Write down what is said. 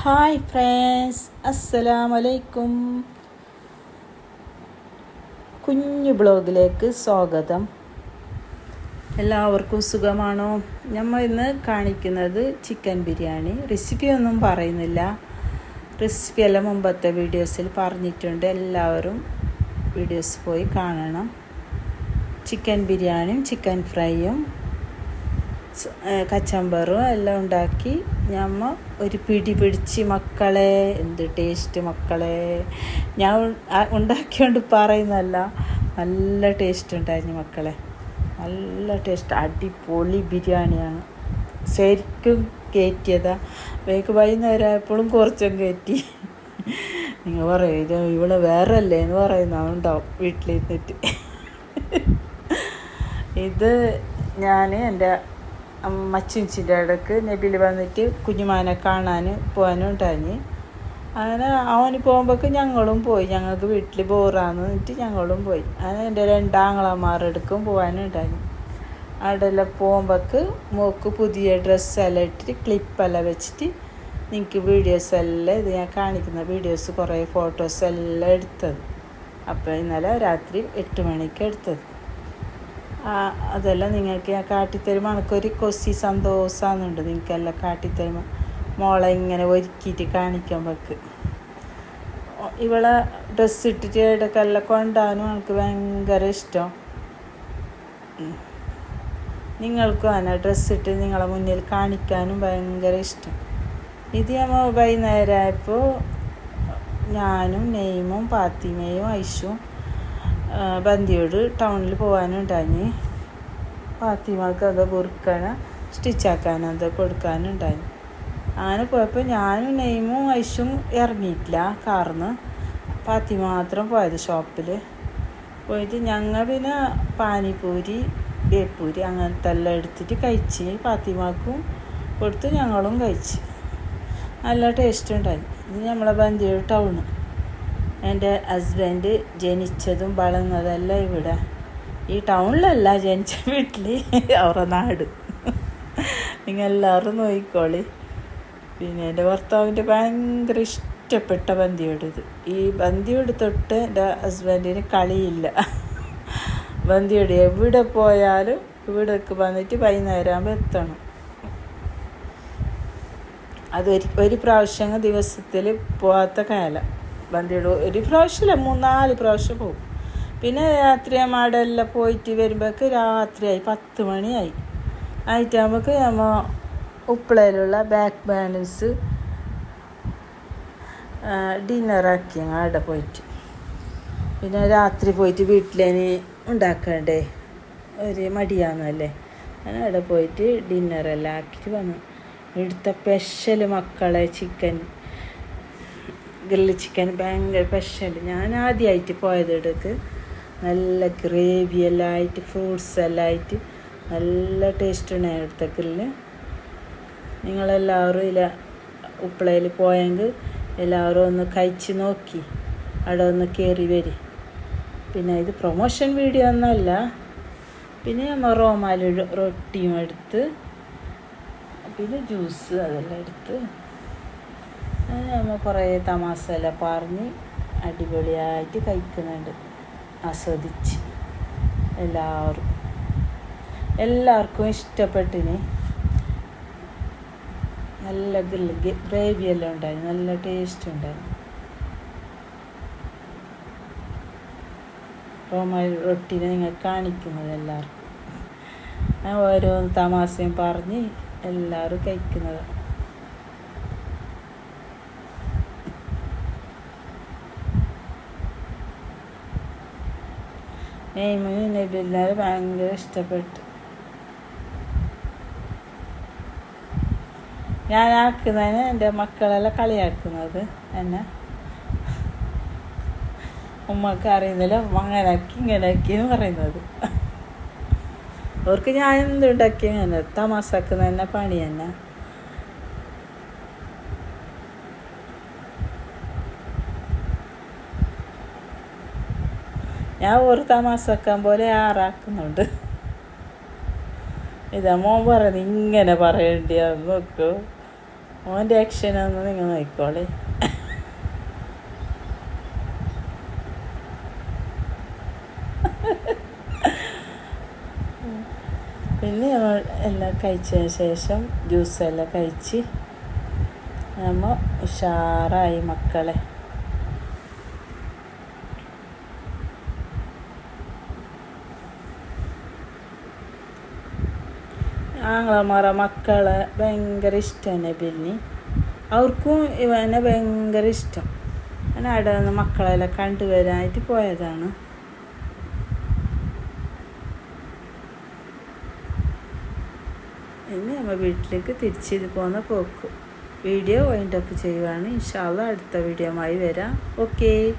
Hi friends അസ്സലാം വലൈക്കും കുഞ്ഞു ബ്ലോഗിലേക്ക് സ്വാഗതം. എല്ലാവർക്കും സുഖമാണോ? നമ്മൾ ഇന്ന് കാണിക്കുന്നത് ചിക്കൻ ബിരിയാണി. റെസിപ്പി ഒന്നും പറയുന്നില്ല. റെസിപ്പി എല്ലാം മുമ്പത്തെ വീഡിയോസിൽ പറഞ്ഞിട്ടുണ്ട്. എല്ലാവരും വീഡിയോസ് പോയി കാണണം. ചിക്കൻ ബിരിയാണിയും ചിക്കൻ ഫ്രൈയും കച്ചമ്പറും എല്ലാം ഉണ്ടാക്കി ഞമ്മ ഒരു പിടി പിടിച്ച് മക്കളെ എന്ത് ടേസ്റ്റ് മക്കളെ. ഞാൻ ഉണ്ടാക്കിയോണ്ട് പറയുന്നല്ല നല്ല ടേസ്റ്റ് ഉണ്ടായിരുന്നു മക്കളെ. നല്ല ടേസ്റ്റ് അടിപൊളി ബിരിയാണിയാണ്. ശരിക്കും കയറ്റിയതാ വേക്ക് വൈകുന്നേരം ആയപ്പോഴും കുറച്ചും കയറ്റി നിങ്ങൾ പറയും ഇത് ഇവിടെ വേറെ അല്ലേ എന്ന് പറയുന്നതുണ്ടാവും വീട്ടിലിരുന്നിട്ട്. ഇത് ഞാൻ എന്റെ മച്ചിഞ്ചിന്റെ ഇടയ്ക്ക് നെബിൽ വന്നിട്ട് കുഞ്ഞുമാനെ കാണാൻ പോകാനും ഉണ്ടായി അങ്ങനെ അവന് പോകുമ്പോഴേക്ക് ഞങ്ങളും പോയി. ഞങ്ങൾക്ക് വീട്ടിൽ ബോറാന്ന് എന്നിട്ട് ഞങ്ങളും പോയി. അങ്ങനെ എന്റെ രണ്ടാങ്ങളമാരെടുക്കും പോകാനുണ്ടായി അവിടെല്ലാം പോകുമ്പോഴേക്ക് മോക്ക് പുതിയ ഡ്രസ്സെല്ലാം ഇട്ടിട്ട് ക്ലിപ്പെല്ലാം വെച്ചിട്ട് നിങ്ങൾക്ക് വീഡിയോസ് എല്ലാം ഇത് ഞാൻ കാണിക്കുന്ന വീഡിയോസ് കുറേ ഫോട്ടോസ് എല്ലാം എടുത്തത്. അപ്പോൾ ഇന്നലെ രാത്രി എട്ട് മണിക്ക് എടുത്തത്. അതെല്ലാം നിങ്ങൾക്ക് ഞാൻ കാട്ടിത്തരുമ്പോൾ എനിക്കൊരു കൊസി സന്തോഷമാണെന്നുണ്ട് നിങ്ങൾക്കെല്ലാം കാട്ടിത്തരുമ്പോൾ മോളെ ഇങ്ങനെ ഒരുക്കിയിട്ട് കാണിക്കാൻ വെക്ക് ഇവളെ ഡ്രസ്സ് ഇട്ടിട്ട് ഇടക്കെല്ലാം കൊണ്ടാനും എനിക്ക് ഭയങ്കര ഇഷ്ടം. നിങ്ങൾക്കും അങ്ങനെ ഡ്രസ്സ് ഇട്ട് നിങ്ങളെ മുന്നിൽ കാണിക്കാനും ഭയങ്കര ഇഷ്ടം. ഇത് നമ്മൾ വൈകുന്നേരമായപ്പോൾ ഞാനും നെയ്മും പാത്തിമയും ഐഷും ആ, ബന്ദിയോട് ടൗണിൽ പോകാനുണ്ടായി ഫാത്തിമക്ക് അത് കുറുക്കണ സ്റ്റിച്ചാക്കാൻ അത് കൊടുക്കാനുണ്ടായി അങ്ങനെ പോയപ്പോൾ ഞാനും നെയ്മും ഐഷും ഇറങ്ങിയിട്ടില്ല കാറിന്ന്. പാത്തി മാത്രം പോയത് ഷോപ്പിൽ പോയിട്ട് ഞങ്ങൾ പിന്നെ പാനിപൂരി ബേപ്പൂരി അങ്ങനത്തെ എല്ലാം എടുത്തിട്ട് കഴിച്ച് പാത്തിമാക്കും കൊടുത്ത് ഞങ്ങളും കഴിച്ച്. നല്ല ടേസ്റ്റ് ഉണ്ടായി ഇത് നമ്മളെ ബന്ധിയുടെ ടൗണ്. എന്റെ ഹസ്ബൻഡ് ജനിച്ചതും വളർന്നതെല്ലാം ഇവിടെ. ഈ ടൗണിലല്ല ജനിച്ച വീട്ടിൽ അവരുടെ നാട്. നിങ്ങൾ എല്ലാവരും നോക്കിക്കോളി. പിന്നെ എന്റെ ഭർത്താവിന്റെ ഭയങ്കര ഇഷ്ടപ്പെട്ട ബന്ദിയോട് ഇത്. ഈ ബന്ധിയോട് തൊട്ട് എന്റെ ഹസ്ബൻഡിന് കളിയില്ല. ബന്ധിയോട് എവിടെ പോയാലും ഇവിടേക്ക് വന്നിട്ട് വൈകുന്നേരം ആകുമ്പോൾ എത്തണം. അത് ഒരു പ്രാവശ്യം ദിവസത്തിൽ പോകാത്ത കാലം. ബന്ദിയോട് ഒരു പ്രാവശ്യമല്ല മൂന്നാൽ പ്രാവശ്യം പോകും. പിന്നെ രാത്രി മാടെല്ലാം പോയിട്ട് വരുമ്പോഴേക്ക് രാത്രിയായി പത്ത് മണിയായി. ആയിട്ടാകുമ്പോഴേക്ക് നമ്മൾ ഉപ്പിളയിലുള്ള ബാക്ക് ബാലൻസ് ഡിന്നറാക്കി അവിടെ പോയിട്ട്. പിന്നെ രാത്രി പോയിട്ട് വീട്ടിലേന് ഉണ്ടാക്കണ്ടേ? ഒരു മടിയാണല്ലേ അങ്ങനെ അവിടെ പോയിട്ട് ഡിന്നറെല്ലാം ആക്കിയിട്ട് വന്നു. ഇവിടുത്തെ സ്പെഷ്യൽ മക്കളെ ചിക്കൻ ഗ്രില്ല് ചിക്കൻ ഭയങ്കര സ്പെഷ്യൽ ഞാൻ ആദ്യമായിട്ട് പോയത് ഇടയ്ക്ക്. നല്ല ഗ്രേവി എല്ലാം ആയിട്ട് ഫ്രൂട്ട്സ് എല്ലാം ആയിട്ട് നല്ല ടേസ്റ്റ് ഉണ്ട് ഇവിടുത്തെ ഗ്രില്ല് നിങ്ങളെല്ലാവരും ഇല്ല ഉപ്പളയിൽ പോയെങ്കിൽ എല്ലാവരും ഒന്ന് കഴിച്ച് നോക്കി. അവിടെ ഒന്ന് കയറി വരി. പിന്നെ ഇത് പ്രൊമോഷൻ വീഡിയോ ഒന്നുമല്ല പിന്നെ നമ്മൾ റോമാലി റൊട്ടിയും എടുത്ത് പിന്നെ ജ്യൂസ് അതെല്ലാം എടുത്ത്. നമ്മൾ കുറേ തമാശ എല്ലാം പറഞ്ഞ് അടിപൊളിയായിട്ട് കഴിക്കുന്നുണ്ട്. ആസ്വദിച്ച്. എല്ലാവരും. എല്ലാവർക്കും ഇഷ്ടപ്പെട്ടിന്. നല്ല ഗ്രേവി എല്ലാം ഉണ്ടായി നല്ല ടേസ്റ്റ് ഉണ്ടായി റോമ റൊട്ടീനെ നിങ്ങൾ കാണിക്കുന്നത് എല്ലാവർക്കും. ഓരോ തമാശയും പറഞ്ഞ് എല്ലാവരും കഴിക്കുന്നത്. നെയ്മിന് നബില്ലാതെ ഭയങ്കര ഇഷ്ടപ്പെട്ടു ഞാൻ ആക്കുന്നതിന് എന്റെ മക്കളെല്ലാം കളിയാക്കുന്നത് എന്നെ ഉമ്മക്ക് അറിയുന്നില്ല ഉമ്മ ഇങ്ങനാക്കി എന്ന് പറയുന്നത് അവർക്ക് ഞാൻ എന്തുണ്ടാക്കി അങ്ങനെ തമാസാക്കുന്ന തന്നെ പണി തന്നെ ഞാൻ ഒരു തമാസക്കാൻ പോലെ ആറാക്കുന്നുണ്ട്. ഇതാ മോൻ പറയുന്നത് ഇങ്ങനെ പറയണ്ടിയാന്ന് നോക്കൂ. മോന്റെ ആക്ഷനൊന്ന് നിങ്ങൾ നോക്കിക്കോളെ. പിന്നെ നമ്മൾ എല്ലാം കഴിച്ചതിന് ശേഷം ജ്യൂസെല്ലാം കഴിച്ച് നമ്മൾ ഉഷാറായി മക്കളെ. ആങ്ങളമാരെ മക്കളെ ഭയങ്കര ഇഷ്ടമാണ് പിന്നെ അവർക്കും ഇവനെ ഭയങ്കര ഇഷ്ടം. ഞാൻ അവിടെ നിന്ന് മക്കളെല്ലാം കണ്ടുവരാനായിട്ട് പോയതാണ്. ഇനി നമ്മൾ വീട്ടിലേക്ക് തിരിച്ചു പോകുന്ന പോക്കും. വീഡിയോ വൈൻഡപ്പ് ചെയ്യുവാണ്. ഇൻഷാല്ല അടുത്ത വീഡിയോ ആയി വരാം. ഓക്കേ